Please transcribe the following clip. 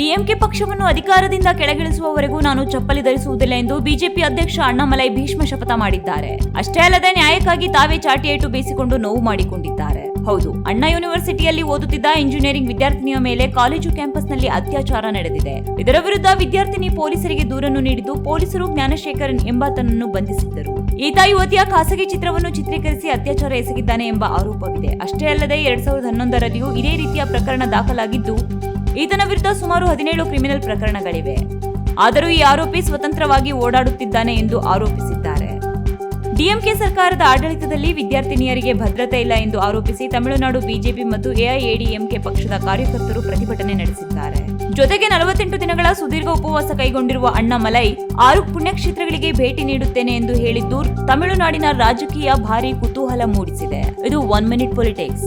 DMK ಪಕ್ಷವನ್ನು ಅಧಿಕಾರದಿಂದ ಕೆಳಗಿಳಿಸುವವರೆಗೂ ನಾನು ಚಪ್ಪಲಿ ಧರಿಸುವುದಿಲ್ಲ ಎಂದು ಬಿಜೆಪಿ ಅಧ್ಯಕ್ಷ ಅಣ್ಣಾಮಲೈ ಭೀಷ್ಮ ಶಪಥ ಮಾಡಿದ್ದಾರೆ. ಅಷ್ಟೇ ಅಲ್ಲದೆ ನ್ಯಾಯಕ್ಕಾಗಿ ತಾವೇ ಚಾಟಿಯೇಟು ಬೇಯಿಸಿಕೊಂಡು ನೋವು ಮಾಡಿಕೊಂಡಿದ್ದಾರೆ. ಹೌದು, ಅಣ್ಣಾ ಯೂನಿವರ್ಸಿಟಿಯಲ್ಲಿ ಓದುತ್ತಿದ್ದ ಇಂಜಿನಿಯರಿಂಗ್ ವಿದ್ಯಾರ್ಥಿನಿಯ ಮೇಲೆ ಕಾಲೇಜು ಕ್ಯಾಂಪಸ್ನಲ್ಲಿ ಅತ್ಯಾಚಾರ ನಡೆದಿದೆ. ಇದರ ವಿರುದ್ಧ ವಿದ್ಯಾರ್ಥಿನಿ ಪೊಲೀಸರಿಗೆ ದೂರನ್ನು ನೀಡಿದ್ದು ಪೊಲೀಸರು ಜ್ಞಾನಶೇಖರನ್ ಎಂಬಾತನನ್ನು ಬಂಧಿಸಿದ್ದರು. ಈತ ಯುವತಿಯ ಖಾಸಗಿ ಚಿತ್ರವನ್ನು ಚಿತ್ರೀಕರಿಸಿ ಅತ್ಯಾಚಾರ ಎಸಗಿದ್ದಾನೆ ಎಂಬ ಆರೋಪವಿದೆ. ಅಷ್ಟೇ ಅಲ್ಲದೆ ಎರಡ್ ಸಾವಿರದ ಹನ್ನೊಂದರಲ್ಲಿಯೂ ಇದೇ ರೀತಿಯ ಪ್ರಕರಣ ದಾಖಲಾಗಿದ್ದು ಈತನ ವಿರುದ್ಧ ಸುಮಾರು ಹದಿನೇಳು ಕ್ರಿಮಿನಲ್ ಪ್ರಕರಣಗಳಿವೆ. ಆದರೂ ಈ ಆರೋಪಿ ಸ್ವತಂತ್ರವಾಗಿ ಓಡಾಡುತ್ತಿದ್ದಾನೆ ಎಂದು ಆರೋಪಿಸಿದ್ದಾರೆ. ಡಿಎಂಕೆ ಸರ್ಕಾರದ ಆಡಳಿತದಲ್ಲಿ ವಿದ್ಯಾರ್ಥಿನಿಯರಿಗೆ ಭದ್ರತೆ ಇಲ್ಲ ಎಂದು ಆರೋಪಿಸಿ ತಮಿಳುನಾಡು ಬಿಜೆಪಿ ಮತ್ತು ಎಐಎಡಿಎಂಕೆ ಪಕ್ಷದ ಕಾರ್ಯಕರ್ತರು ಪ್ರತಿಭಟನೆ ನಡೆಸಿದ್ದಾರೆ. ಜೊತೆಗೆ ನಲವತ್ತೆಂಟು ದಿನಗಳ ಸುದೀರ್ಘ ಉಪವಾಸ ಕೈಗೊಂಡಿರುವ ಅಣ್ಣಾಮಲೈ ಆರು ಪುಣ್ಯಕ್ಷೇತ್ರಗಳಿಗೆ ಭೇಟಿ ನೀಡುತ್ತೇನೆ ಎಂದು ಹೇಳಿದ್ದು, ತಮಿಳುನಾಡಿನ ರಾಜಕೀಯ ಭಾರೀ ಕುತೂಹಲ ಮೂಡಿಸಿದೆ. ಇದು ಒನ್ ಮಿನಿಟ್ ಪೊಲಿಟಿಕ್ಸ್.